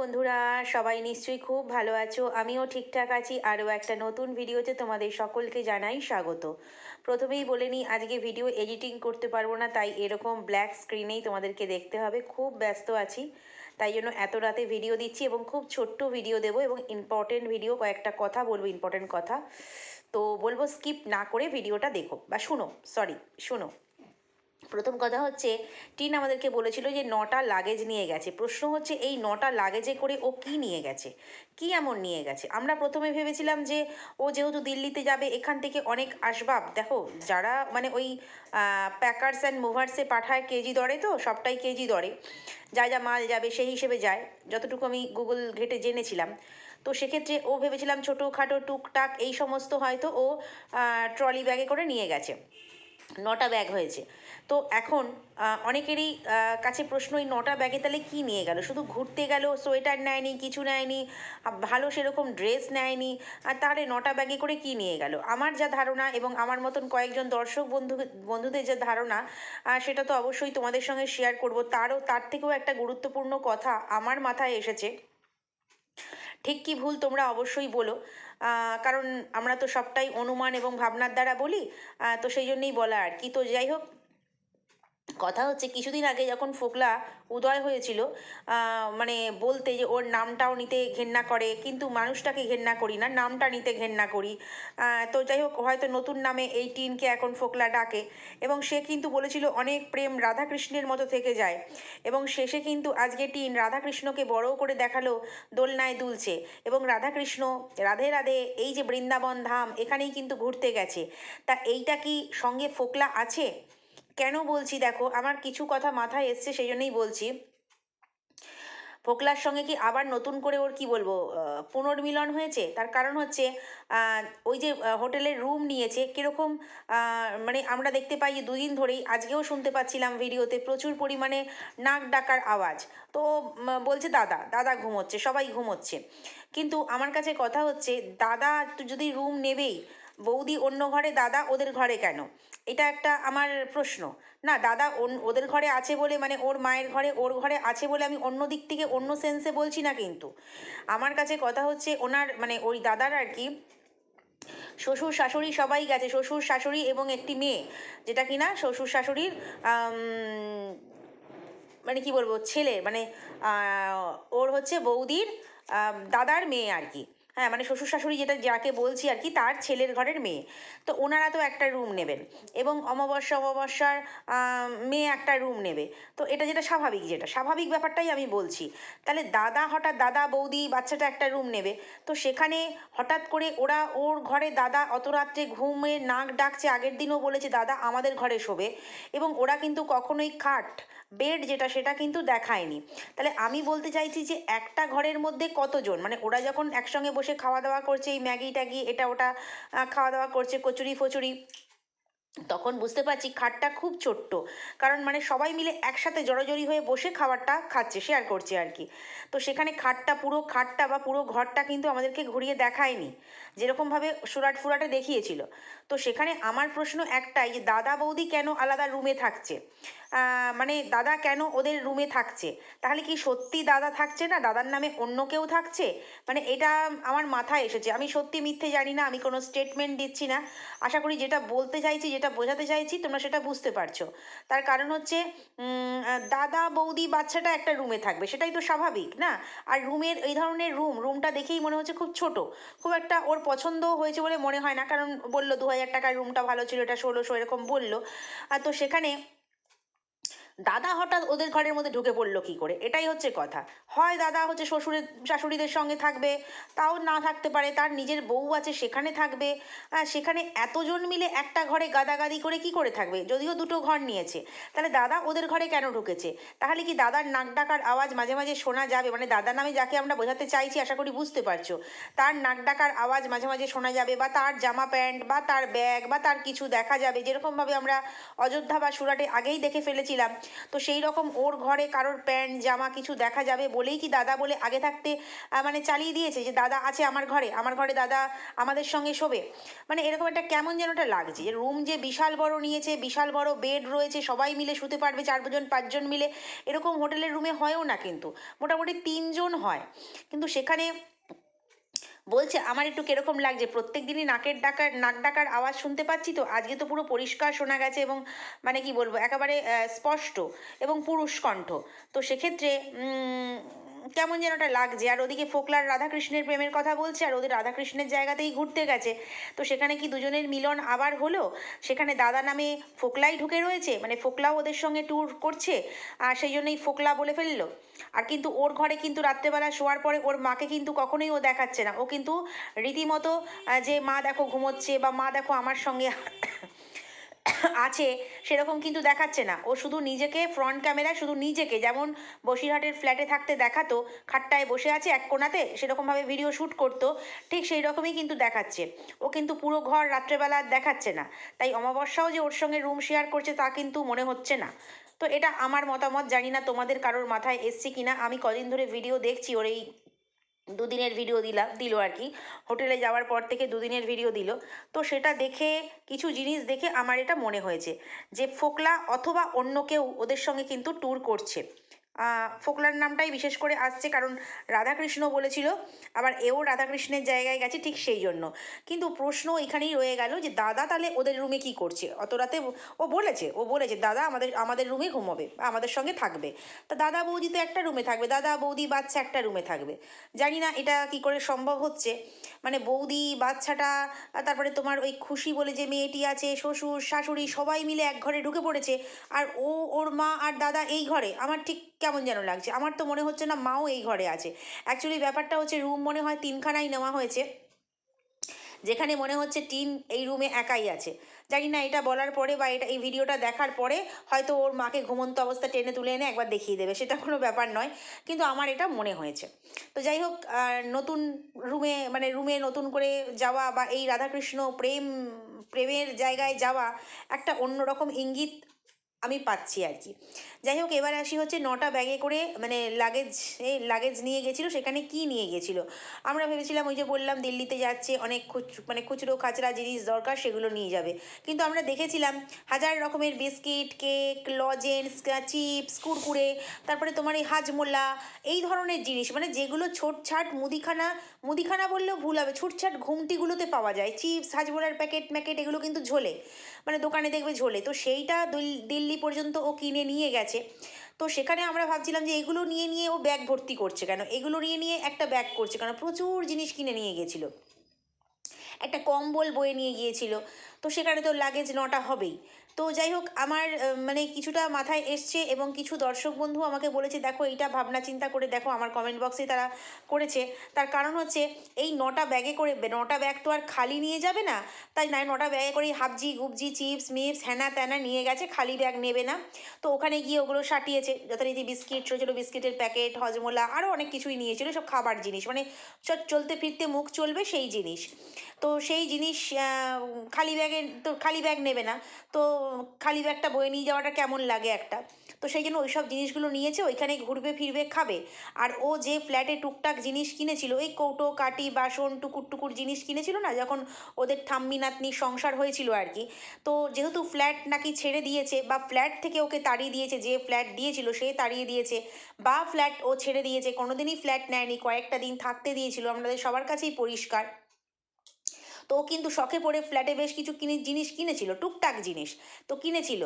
বন্ধুরা, সবাই নিশ্চয়ই খুব ভালো আছো। আমিও ঠিকঠাক আছি। আরও একটা নতুন ভিডিওতে তোমাদের সকলকে জানাই স্বাগত। প্রথমেই বলে নিই, আজকে ভিডিও এডিটিং করতে পারব না, তাই এরকম ব্ল্যাক স্ক্রিনেই তোমাদেরকে দেখতে হবে। খুব ব্যস্ত আছি, তাই জন্য এত রাতে ভিডিও দিচ্ছি এবং খুব ছোট্ট ভিডিও দেবো এবং ইম্পর্টেন্ট ভিডিও, কয়েকটা কথা বলব ইম্পর্টেন্ট কথা। তো বলব স্কিপ না করে ভিডিওটা দেখো। বা শুনো সরি শুনো। প্রথম কথা হচ্ছে, টিন আমাদেরকে বলেছিল যে নটা লাগেজ নিয়ে গেছে। প্রশ্ন হচ্ছে, এই নটা লাগেজে করে ও কি নিয়ে গেছে? কি এমন নিয়ে গেছে? আমরা প্রথমে ভেবেছিলাম যে, ও যেহেতু দিল্লিতে যাবে, এখান থেকে অনেক আসবাব। দেখো, যারা মানে ওই প্যাকার্স অ্যান্ড মুভার্সে পাঠায় কেজি দরে তো, সবটাই কেজি দরে। যা যা মাল যাবে, সেই হিসেবে যায়। যতটুকু আমি গুগল ঘেটে জেনেছিলাম। তো সেক্ষেত্রে ও ভেবেছিলাম ছোটোখাটো টুকটাক এই সমস্ত হয়তো ও ট্রলি ব্যাগে করে নিয়ে গেছে। নটা ব্যাগ হয়েছে। তো এখন অনেকেরই কাছে প্রশ্ন এই নটা ব্যাগে তাহলে কী নিয়ে গেল? শুধু ঘুরতে গেল, সোয়েটার নেয়নি, কিছু নেয়নি ভালো সেরকম ড্রেস নেয়নি, আর তাহলে নটা ব্যাগে করে কি নিয়ে গেল? আমার যা ধারণা এবং আমার মতন কয়েকজন দর্শক বন্ধু, বন্ধুদের যা ধারণা সেটা তো অবশ্যই তোমাদের সঙ্গে শেয়ার করব। তারও, তার থেকেও একটা গুরুত্বপূর্ণ কথা আমার মাথায় এসেছে। ঠিক কি ভুল তোমরা অবশ্যই বলো। কারণ আমরা তো সবটাই অনুমান এবং ভাবনার দ্বারা বলি তো সেই জন্যেই বলা আর কি। তো যাই হোক কথা হচ্ছে কিছুদিন আগে যখন ফোকলা উদয় হয়েছিল মানে বলতে যে ওর নামটাও নিতে ঘেন্না করে, কিন্তু মানুষটাকে ঘেন্না করি না, নামটা নিতে ঘেন্না করি। তো যাই হোক, হয়তো নতুন নামে এই টিনকে এখন ফোকলা ডাকে এবং সে কিন্তু বলেছিল অনেক প্রেম রাধাকৃষ্ণের মতো থেকে যায় এবং শেষে কিন্তু আজকে টিন রাধাকৃষ্ণকে বড় করে দেখাল দোলনায় দুলছে এবং রাধাকৃষ্ণ রাধে রাধে এই যে বৃন্দাবন ধাম এখানেই কিন্তু ঘুরতে গেছে। তা এইটা কি সঙ্গে ফোকলা আছে? কেন বলছি দেখো? আমার কিছু কথা মাথায় এসছে সেই জন্যই বলছি। ফোকলার সঙ্গে কি আবার নতুন করে ওর কি বলব পুনর্মিলন হয়েছে? তার কারণ হচ্ছে ওই যে হোটেলের রুম নিয়েছে, কীরকম মানে আমরা দেখতে পাই দুদিন ধরেই, আজকেও শুনতে পাচ্ছিলাম ভিডিওতে প্রচুর পরিমাণে নাক ডাকার আওয়াজ। তো বলছে দাদা দাদা ঘুমোচ্ছে, সবাই ঘুমোচ্ছে। কিন্তু আমার কাছে কথা হচ্ছে, দাদা যদি রুম নেবেই বৌদি অন্য ঘরে, দাদা ওদের ঘরে কেন? এটা একটা আমার প্রশ্ন। না, দাদা ওদের ঘরে আছে বলে মানে ওর মায়ের ঘরে, ওর ঘরে আছে বলে আমি অন্য দিক থেকে অন্য সেন্সে বলছি না কিন্তু। আমার কাছে কথা হচ্ছে ওনার মানে ওই দাদার আর কি, শ্বশুর শাশুড়ি সবাই গেছে, শ্বশুর শাশুড়ি এবং একটি মেয়ে, যেটা কিনা শ্বশুর শাশুড়ির মানে কি বলব, ছেলে মানে ওর হচ্ছে বৌদির দাদার মেয়ে আর কি। হ্যাঁ মানে শ্বশুর শাশুড়ি যেটা, যাকে বলছি আর কি, তার ছেলের ঘরের মেয়ে। তো ওনারা তো একটা রুম নেবেন এবং অমাবস্যা, অমাবস্যার মেয়ে একটা রুম নেবে। তো এটা যেটা স্বাভাবিক যেটা স্বাভাবিক ব্যাপারটাই আমি বলছি। তাহলে দাদা হঠাৎ দাদা, বৌদি, বাচ্চাটা একটা রুম নেবে। তো সেখানে হঠাৎ করে ওরা ওর ঘরে দাদা অত রাত্রে ঘুমে নাক ডাকছে, আগের দিনও বলেছে, দাদা, আমাদের ঘরে শোবে। এবং ওরা কিন্তু কখনোই খাট বেড যেটা সেটা কিন্তু দেখায়নি। তাহলে আমি বলতে চাইছি যে একটা ঘরের মধ্যে কতজন? মানে ওরা যখন একসঙ্গে বসে খাওয়া দাওয়া করছে, এই ম্যাগি ট্যাগি, এটা ওটা খাওয়া দাওয়া করছে, কচুরি ফচুরি, তখন বুঝতে পারছি খাটটা খুব ছোট্ট। কারণ মানে সবাই মিলে একসাথে জড়োজড়ি হয়ে বসে খাবারটা খাচ্ছে শেয়ার করছে আর কি। তো সেখানে খাটটা পুরো, খাটটা বা পুরো ঘরটা কিন্তু আমাদেরকে ঘুরিয়ে দেখায়নি। যেরকমভাবে সুরাট ফুরাটে দেখিয়েছিল। তো সেখানে আমার প্রশ্ন একটাই যে দাদা বৌদি কেন আলাদা রুমে থাকছে? মানে দাদা কেন ওদের রুমে থাকছে? তাহলে কি সত্যি দাদা থাকছে না? দাদার নামে অন্য কেউ থাকছে? মানে এটা আমার মাথায় এসেছে। আমি সত্যি মিথ্যে জানি না, আমি কোনো স্টেটমেন্ট দিচ্ছি না। আশা করি যেটা বলতে চাইছি, যেটা বোঝাতে চাইছি, তোমরা সেটা বুঝতে পারছ। তার কারণ হচ্ছে দাদা, বৌদি, বাচ্চাটা একটা রুমে থাকবে। সেটাই তো স্বাভাবিক, না? আর রুমের এই ধরনের রুম রুমটা দেখেই মনে হচ্ছে খুব ছোট। খুব একটা ওর পছন্দ হয়েছে বলে মনে হয় না। কারণ বলল, দু হাজার টাকার রুমটা ভালো ছিল, এটা ষোলোশো, এরকম বলল। আর তো সেখানে দাদা হঠাৎ ওদের ঘরের মধ্যে ঢুকে পড়ল কি করে? এটাই হচ্ছে কথা। হয় দাদা হচ্ছে শ্বশুরের শাশুড়িদের সঙ্গে থাকবে, তাও না থাকতে পারে, তার নিজের বউ আছে সেখানে থাকবে সেখানে এতজন মিলে একটা ঘরে গাদাগাদি করে কি করে থাকবে? যদিও দুটো ঘর নিয়েছে। তাহলে দাদা ওদের ঘরে কেন ঢুকেছে? তাহলে কি দাদার নাক ডাকার আওয়াজ মাঝে মাঝে শোনা যাবে? মানে দাদা নামে যাকে আমরা বোঝাতে চাইছি, আশা করি বুঝতে পারছ। তার নাক ডাকার আওয়াজ মাঝে মাঝে শোনা যাবে, বা তার জামা প্যান্ট, বা তার ব্যাগ, বা তার কিছু দেখা যাবে। যেরকমভাবে আমরা অযোধ্যা বা সুরাটে আগেই দেখে ফেলেছিলাম তো সেই রকম ওর ঘরে কারোর প্যান্ট, জামা কিছু দেখা যাবে বলেই কি দাদা বলে আগে থাকতে মানে চালিয়ে দিয়েছে যে দাদা আছে আমার ঘরে আমার ঘরে দাদা আমাদের সঙ্গে শোবে। মানে এরকম একটা কেমন যেন একটা লাগছে। যে রুম যে বিশাল বড় নিয়েছে, বিশাল বড় বেড রয়েছে, সবাই মিলে শুতে পারবে, চারজন, পাঁচজন মিলে। এরকম হোটেলের রুমে হয়ও না কিন্তু। মোটামুটি তিনজন হয়। কিন্তু সেখানে বলছে, আমার একটু কেরকম লাগছে? প্রত্যেক দিনই নাকের ডাকার, নাক ডাকার আওয়াজ শুনতে পাচ্ছি তো। আজকে তো পুরো পরিষ্কার শোনা গেছে এবং মানে কি বলব, একেবারে স্পষ্ট এবং পুরুষ কণ্ঠ। তো সেক্ষেত্রে কেমন যেন ওটা লাগছে। আর ওদিকে ফোকলার রাধাকৃষ্ণের প্রেমের কথা বলছে, আর ওদের রাধাকৃষ্ণের জায়গাতেই ঘুরতে গেছে। তো সেখানে কি দুজনের মিলন আবার হলো? সেখানে দাদা নামে ফোকলাই ঢুকে রয়েছে মানে ফোকলাও ওদের সঙ্গে ট্যুর করছে, আর সেই জন্যই ফোকলা বলে ফেলল। আর কিন্তু ওর ঘরে কিন্তু রাত্রেবেলা শোয়ার পরে ওর মাকে কিন্তু কখনোই ও দেখাচ্ছে না। ও কিন্তু রীতিমতো যে মা দেখো ঘুমোচ্ছে বা মা দেখো আমার সঙ্গে আছে, সেরকম কিন্তু দেখাচ্ছে না। ও শুধু নিজেকে ফ্রন্ট ক্যামেরায় শুধু নিজেকে, যেমন বসিরহাটের ফ্ল্যাটে থাকতে দেখাতো, খাট্টায় বসে আছে এক কোণাতে, সেরকমভাবে ভিডিও শ্যুট করতো, ঠিক সেই রকমই কিন্তু দেখাচ্ছে। ও কিন্তু পুরো ঘর রাত্রেবেলা দেখাচ্ছে না। তাই অমাবস্যাও যে ওর সঙ্গে রুম শেয়ার করছে তা কিন্তু মনে হচ্ছে না। তো এটা আমার মতামত, জানি না তোমাদের কারোর মাথায় এসছে কিনা। আমি কদিন ধরে ভিডিও দেখছি ওর এই দুদিনের ভিডিও দিলাম, দিল আর কি। হোটেলে যাওয়ার পর থেকে দুদিনের ভিডিও দিল। তো সেটা দেখে, কিছু জিনিস দেখে আমার এটা মনে হয়েছে যে, ফোকলা অথবা অন্য কেউ ওদের সঙ্গে কিন্তু ট্যুর করছে। ফোকলার নামটাই বিশেষ করে আসছে, কারণ রাধাকৃষ্ণ বলেছিল, আবার এও রাধাকৃষ্ণের জায়গায় গেছে ঠিক সেই জন্য। কিন্তু প্রশ্ন এখানেই রয়ে গেল যে, দাদা তাহলে ওদের রুমে কি করছে? অত রাতে ও বলেছে ও বলেছে, দাদা, আমাদের আমাদের রুমে ঘুমোবে, আমাদের সঙ্গে থাকবে। তা দাদা বৌদি তো একটা রুমে থাকবে, দাদা বৌদি বাচ্চা একটা রুমে থাকবে। জানি না এটা কি করে সম্ভব হচ্ছে। মানে বৌদি, বাচ্চাটা, তারপরে তোমার ওই খুশি বলে যে মেয়েটি আছে, শ্বশুর, শাশুড়ি সবাই মিলে এক ঘরে ঢুকে পড়েছে, আর ও, ওর মা আর দাদা এই ঘরে, আমার ঠিক কেমন যেন লাগছে। আমার তো মনে হচ্ছে না মাও এই ঘরে আছে। অ্যাকচুয়ালি ব্যাপারটা হচ্ছে রুম মনে হয় তিনখানাই নেওয়া হয়েছে। যেখানে মনে হচ্ছে টিন এই রুমে একাই আছে। জানি না এটা বলার পরে বা এটা এই ভিডিওটা দেখার পরে হয়তো ওর মাকে ঘুমন্ত অবস্থা টেনে তুলে এনে একবার দেখিয়ে দেবে। সেটা কোনো ব্যাপার নয়। কিন্তু আমার এটা মনে হয়েছে। তো যাই হোক নতুন রুমে মানে রুমে নতুন করে যাওয়া বা এই রাধাকৃষ্ণ প্রেম, প্রেমের জায়গায় যাওয়া একটা অন্যরকম ইঙ্গিত আমি পাচ্ছি আর কি যাই হোক এবার আসি হচ্ছে নটা ব্যাগে করে মানে লাগেজ লাগেজ নিয়ে গেছিল, সেখানে কি নিয়ে গেছিল? আমরা ভেবেছিলাম ওই যে বললাম, দিল্লিতে যাচ্ছে, অনেক খুচ মানে খুচরো খাচরা জিনিস দরকার, সেগুলো নিয়ে যাবে। কিন্তু আমরা দেখেছিলাম, হাজার রকমের biscuit, cake lozenges chips Kurkure, তারপরে তোমার এই হাজমোল্লা এই ধরনের জিনিস মানে যেগুলো ছোটছাট মুদিখানা মুদিখানা বললেও ভুল হবে, ছুটছাট ঘুমটিগুলোতে পাওয়া যায়। চিপস হাজমোলার প্যাকেট ম্যাকেট এগুলো কিন্তু ঝোলে। মানে দোকানে দেখবে ঝোলে। তো সেইটা দিল- দিল্লি পর্যন্ত ও কিনে নিয়ে গেছে। তো সেখানে আমরা ভাবছিলাম যে এগুলো নিয়ে নিয়ে ও ব্যাগ ভর্তি করছে কেন? এগুলো নিয়ে নিয়ে একটা ব্যাগ করছে কেন? প্রচুর জিনিস কিনে নিয়ে গেছিল। একটা কম্বল বয়ে নিয়ে গিয়েছিল। তো সেখানে তো লাগেজ নটা হবেই। তো যাই হোক, আমার মানে কিছুটা মাথায় এসছে এবং কিছু দর্শক বন্ধু আমাকে বলেছে, দেখো, এইটা ভাবনা চিন্তা করে দেখো, আমার কমেন্ট বক্সে তারা করেছে। তার কারণ হচ্ছে, এই নটা ব্যাগে করে, নটা ব্যাগ তো আর খালি নিয়ে যাবে না। তাই না, নটা ব্যাগে করে হাবজি, গুবজি, চিপস, মিপস হ্যানা ত্যানা নিয়ে গেছে, খালি ব্যাগ নেবে না। তো ওখানে গিয়ে ওগুলো সাটিয়েছে, যথারীতি বিস্কিট ছোটো ছোটো বিস্কিটের প্যাকেট, হজমোলা আরও অনেক কিছুই নিয়েছিল, সব খাবার জিনিস। মানে চ- চলতে ফিরতে মুখ চলবে সেই জিনিস। তো সেই জিনিস খালি ব্যাগে, তো খালি ব্যাগ নেবে না। তো খালি ব্যাগটা বয়ে নিয়ে যাওয়াটা কেমন লাগে একটা? তো সেই জন্য ওই সব জিনিসগুলো নিয়েছে, ওইখানে ঘুরবে, ফিরবে, খাবে। আর ও যে ফ্ল্যাটে টুকটাক জিনিস কিনেছিল, ওই কৌটো কাটি বাসন, টুকুর টুকুর জিনিস কিনেছিল না, যখন ওদের ঠাম্মি নাতনি সংসার হয়েছিল আর কি। তো যেহেতু ফ্ল্যাট নাকি ছেড়ে দিয়েছে, বা ফ্ল্যাট থেকে ওকে তাড়িয়ে দিয়েছে, যে ফ্ল্যাট দিয়েছিল সে তাড়িয়ে দিয়েছে, বা ফ্ল্যাট ও ছেড়ে দিয়েছে, কোনোদিনই ফ্ল্যাট নেয়নি, কয়েকটা দিন থাকতে দিয়েছিল, আমাদের সবার কাছেই পরিষ্কার। তো কিন্তু শখে পড়ে ফ্ল্যাটে বেশ কিছু কিনে জিনিস কিনেছিল, টুকটাক জিনিস তো কিনেছিল।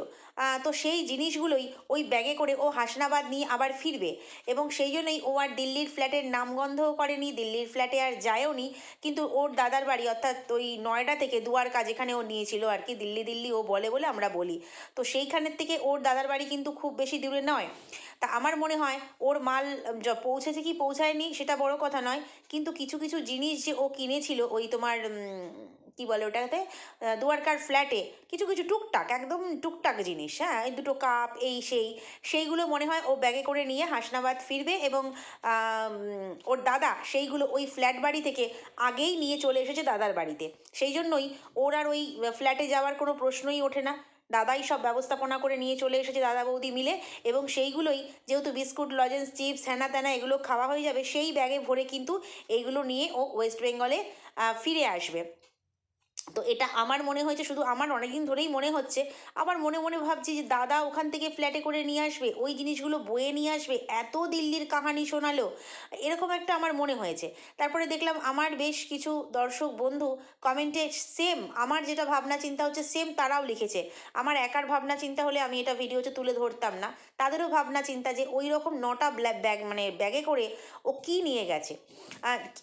তো সেই জিনিসগুলোই ওই ব্যাগে করে ও হাসনাবাদ নিয়ে আবার ফিরবে এবং সেই জন্যই ও আর দিল্লির ফ্ল্যাটের নামগন্ধও করেনি, দিল্লির ফ্ল্যাটে আর যায়ও নি। কিন্তু ওর দাদার বাড়ি অর্থাৎ ওই নয়ডা থেকে দুয়ার কাজ এখানে ও নিয়েছিল আর কি, দিল্লি দিল্লি ও বলে বলে আমরা বলি। তো সেইখানের থেকে ওর দাদার বাড়ি কিন্তু খুব বেশি দূরে নয়। তা আমার মনে হয় ওর মাল পৌঁছেছে কি পৌঁছায়নি সেটা বড় কথা নয়। কিন্তু কিছু কিছু জিনিস যে ও কিনেছিল ওই তোমার কি বলে ওটাতে দুয়ারকার ফ্ল্যাটে কিছু কিছু টুকটাক, একদম টুকটাক জিনিস হ্যাঁ এই দুটো কাপ, এই, সেই, সেইগুলো মনে হয় ও ব্যাগে করে নিয়ে হাসনাবাদ ফিরবে এবং ওর দাদা সেইগুলো ওই ফ্ল্যাট বাড়ি থেকে আগেই নিয়ে চলে এসেছে দাদার বাড়িতে। সেই জন্যই ওর আর ওই ফ্ল্যাটে যাওয়ার কোনো প্রশ্নই ওঠে না। দাদাই সব ব্যবস্থাপনা করে নিয়ে চলে এসেছে দাদা বৌদি মিলে এবং সেইগুলোই যেহেতু বিস্কুট, লজেন্স, চিপস হ্যানা ত্যানা এগুলো খাওয়া হয়ে যাবে, সেই ব্যাগে ভরে কিন্তু এইগুলো নিয়ে ও ওয়েস্ট বেঙ্গলে ফিরে আসবে। তো এটা আমার মনে হয়েছে, শুধু আমার অনেকদিন ধরেই মনে হচ্ছে। আবার মনে মনে ভাবছি যে দাদা ওখান থেকে ফ্ল্যাটে করে নিয়ে আসবে, ওই জিনিসগুলো বয়ে নিয়ে আসবে, এত দিল্লির কাহানি শোনালো। এরকম একটা আমার মনে হয়েছে। তারপরে দেখলাম আমার বেশ কিছু দর্শক বন্ধু কমেন্টে সেম আমার যেটা ভাবনা চিন্তা হচ্ছে সেম তারাও লিখেছে। আমার একার ভাবনা চিন্তা হলে আমি এটা ভিডিওতে তুলে ধরতাম না। তাদেরও ভাবনা চিন্তা যে ওই রকম নটা ব্যাগ মানে ব্যাগে করে ও কি নিয়ে গেছে।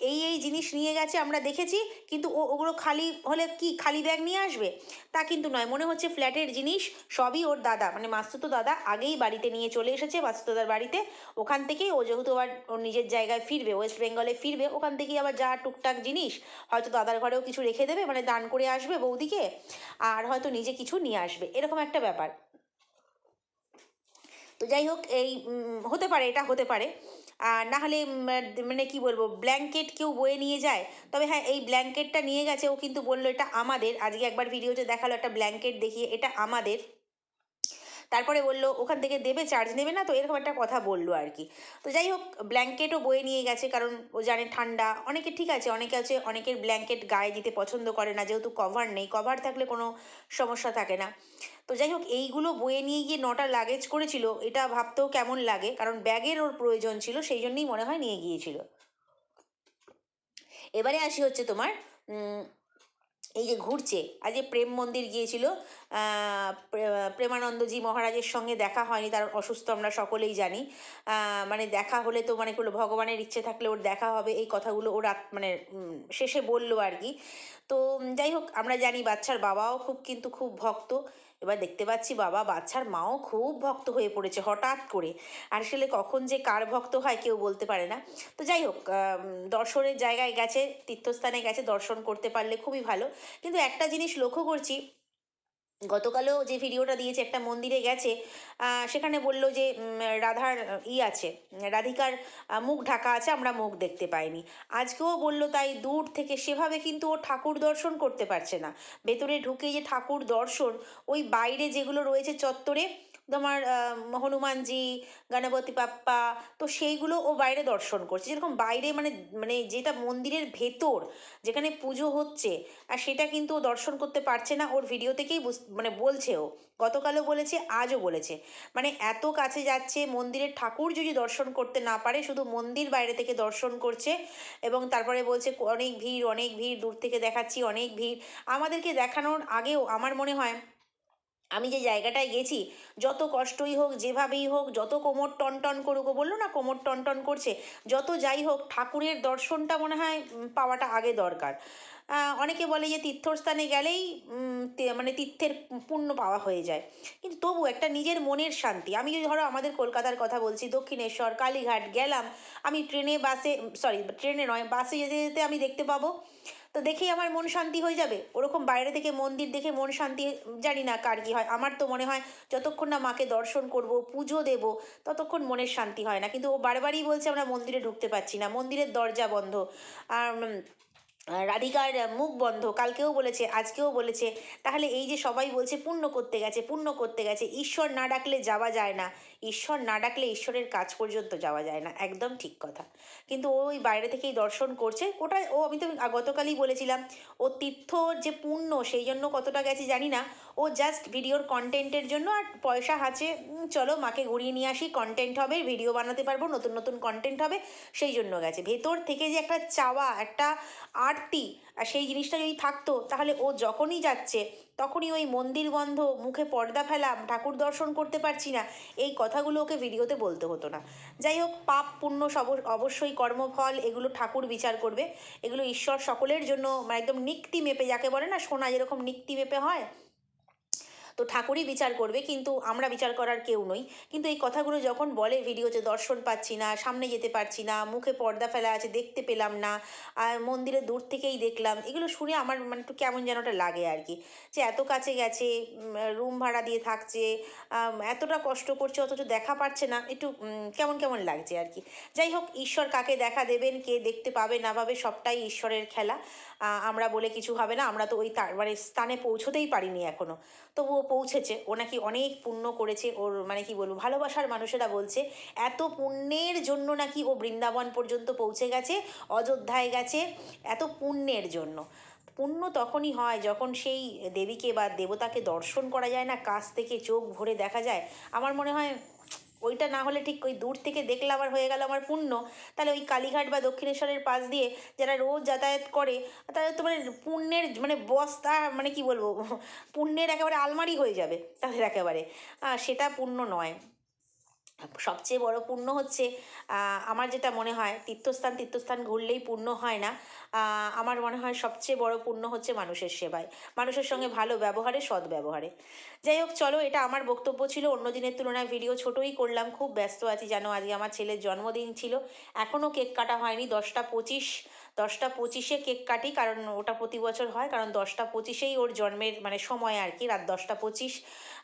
এই এই জিনিস নিয়ে গেছে, আমরা দেখেছি, কিন্তু ও ওগুলো খালি হলে কি খালি ব্যাগ নিয়ে আসবে? তা কিন্তু নয়। মনে হচ্ছে ফ্ল্যাটের জিনিস সবই ওর দাদা। মানে মাস্তুতো দাদা আগেই বাড়িতে নিয়ে চলে এসেছে মাস্তুতোদার বাড়িতে। ওখান থেকেই ও যেহেতু আবার ওর নিজের জায়গায় ফিরবে ওয়েস্ট বেঙ্গলে ফিরবে, ওখান থেকেই আবার যা টুকটাক জিনিস হয়তো দাদার ঘরেও কিছু রেখে দেবে মানে দান করে আসবে বৌদিকে, আর হয়তো নিজে কিছু নিয়ে আসবে। এরকম একটা ব্যাপার। তো যাই হোক, এই হতে পারে, এটা হতে পারে। না হলে মানে কি বলব ব্ল্যাঙ্কেট কেউ বয়ে নিয়ে যায়। তবে হ্যাঁ এই ব্ল্যাঙ্কেটটা নিয়ে গেছে, ও কিন্তু বলল, এটা আমাদের। আজকে একবার ভিডিওতে দেখাল একটা ব্ল্যাঙ্কেট দেখিয়ে, এটা আমাদের। তারপরে বলল, ওখান থেকে দেবে চার্জ নেবে না? তো এরকম একটা কথা বলল আর কি। তো যাই হোক ব্ল্যাঙ্কেটও বয়ে নিয়ে গেছে, কারণ ও জানে ঠান্ডা। অনেকে ঠিক আছে, অনেকে আছে, অনেকের ব্ল্যাঙ্কেট গায়ে দিতে পছন্দ করে না, যেহেতু কভার নেই। কভার থাকলে কোনো সমস্যা থাকে না। তো যাই হোক, এইগুলো বয়ে নিয়ে গিয়ে নটা লাগেজ করেছিল। এটা ভাবতেও কেমন লাগে, কারণ ব্যাগের ওর প্রয়োজন ছিল, সেই জন্যই মনে হয় নিয়ে গিয়েছিল। এবারে আসি হচ্ছে তোমার এই যে ঘুরছে, আজ যে প্রেম মন্দির গিয়েছিল প্রেমানন্দজি মহারাজের সঙ্গে দেখা হয়নি, তার অসুস্থ আমরা সকলেই জানি। মানে দেখা হলে তো মানে কোনো ভগবানের ইচ্ছে থাকলে ওর দেখা হবে, এই কথাগুলো ওর মানে শেষে বলল আর কি। তো যাই হোক, আমরা জানি বাচ্চার বাবাও খুব, কিন্তু খুব ভক্ত। এবার দেখতে পাচ্ছি বাবা, বাচ্চার মাও খুব ভক্ত হয়ে পড়েছে হঠাৎ করে। আর আসলে কখন যে কার ভক্ত হয় কেউ বলতে পারে না। তো যাই হোক দর্শনের জায়গায় গেছে, তীর্থস্থানে গেছে, দর্শন করতে পারলে খুবই ভালো। কিন্তু একটা জিনিস লক্ষ্য করছি গতকালও যে ভিডিওটা দিয়েছে, একটা মন্দিরে গেছে সেখানে বলল যে রাধার ই আছে, রাধিকার মুখ ঢাকা আছে, আমরা মুখ দেখতে পাইনি। আজকেও বলল তাই দূর থেকে, সেভাবে কিন্তু ও ঠাকুর দর্শন করতে পারছে না। ভেতরে ঢুকে যে ঠাকুর দর্শন, ওই বাইরে যেগুলো রয়েছে চত্বরে তোমার হনুমানজি, গণপতি বাপ্পা, তো সেইগুলো ও বাইরে দর্শন করছে। যেরকম বাইরে মানে মানে যেটা মন্দিরের ভেতর যেখানে পুজো হচ্ছে, আর সেটা কিন্তু ও দর্শন করতে পারছে না। ওর ভিডিও থেকেই মানে বলছে ও, গতকালও বলেছে, আজও বলেছে। মানে এত কাছে যাচ্ছে, মন্দিরের ঠাকুর যদি দর্শন করতে না পারে, শুধু মন্দির বাইরে থেকে দর্শন করছে এবং তারপরে বলছে, অনেক ভিড় অনেক ভিড়, দূর থেকে দেখাচ্ছি, অনেক ভিড়। আমাদেরকে দেখানোর আগেও আমার মনে হয় আমি যে জায়গাটায় গেছি, যত কষ্টই হোক, যেভাবেই হোক, যত কোমর টন টন করুক বলল না কোমর টন টন করছে, যত যাই হোক, ঠাকুরের দর্শনটা মনে হয় পাওয়াটা আগে দরকার। অনেকে বলে যে তীর্থস্থানে গেলেই মানে তীর্থের পুণ্য পাওয়া হয়ে যায়। কিন্তু তবু একটা নিজের মনের শান্তি। আমি যদি ধরো আমাদের কলকাতার কথা বলছি, দক্ষিণেশ্বর, কালীঘাট গেলাম, আমি ট্রেনে, বাসে সরি ট্রেনে নয়, বাসে যেতে যেতে আমি দেখতে পাবো তো দেখেই আমার মন শান্তি হয়ে যাবে। ওরকম বাইরে থেকে মন্দির দেখে মন শান্তি, জানি না কার কী হয়। আমার তো মনে হয় যতক্ষণ না মাকে দর্শন করব, পুজো দেব, ততক্ষণ মনের শান্তি হয় না। কিন্তু ও বারবারই বলছে আমরা মন্দিরে ঢুকতে পারছি না। মন্দিরের দরজা বন্ধ। আর রাধিকার মুখ বন্ধ। কালকেও বলেছে, আজকেও বলেছে। তাহলে এই যে সবাই বলছে, পুণ্য করতে গেছে, পুণ্য করতে গেছে। ঈশ্বর না ডাকলে যাওয়া যায় না। ঈশ্বর না ডাকলে ঈশ্বরের কাজ পর্যন্ত যাওয়া যায় না একদম ঠিক কথা। কিন্তু ওই বাইরে থেকেই দর্শন করছে ওটা ও আমি তো গতকালই বলেছিলাম ও তীর্থ যে পুণ্য সেই জন্য কতটা গেছে জানি না ও জাস্ট ভিডিওর কন্টেন্টের জন্য আর পয়সা উম, চলো মাকে ঘুরিয়ে নিয়ে আসি কন্টেন্ট হবে ভিডিও বানাতে পারব নতুন নতুন কন্টেন্ট হবে সেই জন্য গেছে। ভেতর থেকে যে একটা চাওয়া একটা আরতি আর সেই জিনিসটা যদি থাকতো তাহলে ও যখনই যাচ্ছে তখনই ওই মন্দির গন্ধ, মুখে পর্দা ফেলাম, ঠাকুর দর্শন করতে পারছি না, এই কথাগুলো ওকে ভিডিওতে বলতে হতো না। যাই হোক, পাপ, পুণ্য সব অবশ্যই কর্মফল, এগুলো ঠাকুর বিচার করবে। এগুলো ঈশ্বর সকলের জন্য মানে একদম নিক্তি মেপে, যাকে বলে না, সোনা যেরকম নিক্তি মেপে হয় তো ঠাকুরই বিচার করবে, কিন্তু আমরা বিচার করার কেউ নই। কিন্তু এই কথাগুলো যখন বলে ভিডিওতে দর্শন পাচ্ছি না, সামনে যেতে পারছি না, মুখে পর্দা ফেলা আছে, দেখতে পেলাম না, আর মন্দিরে দূর থেকেই দেখলাম, এগুলো শুনে আমার মানে একটু কেমন যেন ওটা লাগে আর কি। যে এত কাছে গেছে রুম ভাড়া দিয়ে থাকছে এতটা কষ্ট করছে, অথচ দেখা পাচ্ছে না, একটু কেমন কেমন লাগছে আর কি। যাই হোক, ঈশ্বর কাকে দেখা দেবেন, কে দেখতে পাবে না পাবে, সবটাই ঈশ্বরের খেলা। আমরা বলে কিছু হবে না, আমরা তো ওই তার মানে স্থানে পৌঁছতেই পারিনি এখনও। তবু ও পৌঁছেছে, ও নাকি অনেক পুণ্য করেছে, ওর মানে কি বলব, ভালোবাসার মানুষেরা বলছে, এত পুণ্যের জন্য নাকি ও বৃন্দাবন পর্যন্ত পৌঁছে গেছে, অযোধ্যায় গেছে, এত পুণ্যের জন্য। পুণ্য তখনই হয় যখন সেই দেবীকে বা দেবতাকে দর্শন করা যায় না, কাছ থেকে চোখ ভরে দেখা যায়। আমার মনে হয় ওইটা না হলে ঠিক ওই দূর থেকে দেখলে আবার হয়ে গেল আমার পুণ্য। তাহলে ওই কালীঘাট বা দক্ষিণেশ্বরের পাশ দিয়ে যারা রোজ যাতায়াত করে তাদের তো মানে পুণ্যের মানে বস্তা মানে কি বলব? পুণ্যের একেবারে আলমারি হয়ে যাবে তাদের একেবারে। সেটা পুণ্য নয়। সবচেয়ে বড় পুণ্য হচ্ছে আমার যেটা মনে হয়, তীর্থস্থান তীর্থস্থান ঘুরলেই পুণ্য হয় না। আমার মনে হয় সবচেয়ে বড় পুণ্য হচ্ছে মানুষের সেবায়। মানুষের সঙ্গে ভালো ব্যবহারে, সৎ ব্যবহারে। যাই হোক, চলো, এটা আমার বক্তব্য ছিল। অন্য দিনের তুলনায় ভিডিও ছোটোই করলাম। খুব ব্যস্ত আছি, জানো, আজকে আমার ছেলের জন্মদিন ছিল। এখনও কেক কাটা হয়নি, দশটা পঁচিশ। দশটা পঁচিশে কেক কাটি, কারণ ওটা প্রতি বছর হয়, কারণ দশটা পঁচিশেই ওর জন্মের মানে সময় আর কি, রাত দশটা পঁচিশ।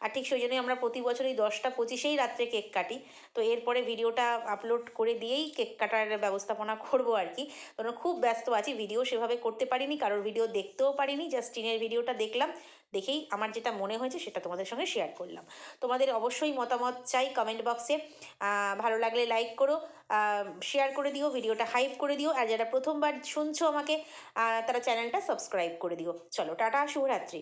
আর ঠিক সেই জন্যই আমরা প্রতি বছরই দশটা পঁচিশেই রাত্রে কেক কাটি। তো এরপরে ভিডিওটা আপলোড করে দিয়েই কেক কাটার ব্যবস্থাপনা করব আর কি। কারণ খুব ব্যস্ত আছি ভিডিও সেভাবে করতে পারিনি, কারোর ভিডিও দেখতেও পারিনি জাস্ট টিনের ভিডিওটা দেখলাম। দেখেই আমার যেটা মনে হয়েছে সেটা তোমাদের সঙ্গে শেয়ার করলাম। তোমাদের অবশ্যই মতামত চাই কমেন্ট বক্সে ভালো লাগলে লাইক করো শেয়ার করে দিও, ভিডিওটা হাইপ করে দিও, আর যারা প্রথমবার শুনছো আমাকে তারা চ্যানেলটা সাবস্ক্রাইব করে দিও। চলো, টাটা, শুভরাত্রি।